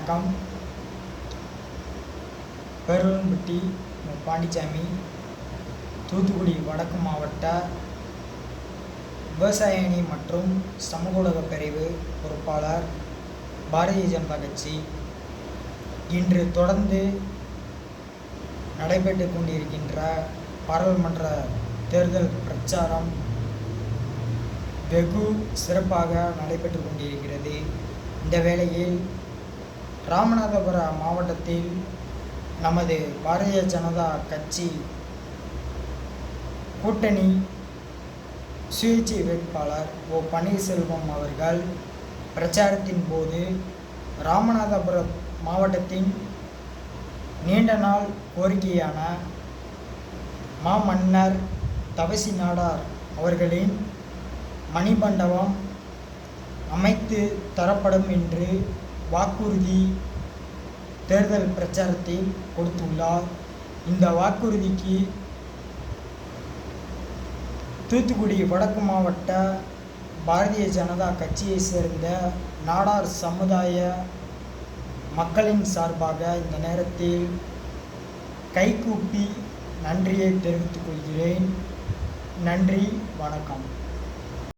வணக்கம். பேரூரன்பட்டி பாண்டிச்சாமி தூத்துக்குடி வடக்கு மாவட்ட விவசாய அணி மற்றும் சமூக ஊடக பிரிவு பொறுப்பாளர் பாரதிய ஜனதா கட்சி இன்று தொடர்ந்து நடைபெற்று கொண்டிருக்கின்ற பாராளுமன்ற தேர்தல் பிரச்சாரம் வெகு சிறப்பாக நடைபெற்று கொண்டிருக்கிறது. இந்த வேளையில் ராமநாதபுர மாவட்டத்தில் நமது பாரதிய ஜனதா கட்சி கூட்டணி சுயேட்சை வேட்பாளர் ஓ பன்னீர்செல்வம் அவர்கள் பிரச்சாரத்தின் போது ராமநாதபுரம் மாவட்டத்தின் நீண்ட நாள் கோரிக்கையான மாமன்னர் தவசி நாடார் அவர்களின் மணிமண்டபம் அமைத்து தரப்படும் என்று வாக்குறுதி தேர்தல் பிரச்சாரத்தை கொடுத்துள்ளார். இந்த வாக்குறுதிக்கு தூத்துக்குடி வடக்கு மாவட்ட பாரதிய ஜனதா கட்சியை சேர்ந்த நாடார் சமுதாய மக்களின் சார்பாக இந்த நேரத்தில் கைகூப்பி நன்றியை தெரிவித்துக் கொள்கிறேன். நன்றி வணக்கம்.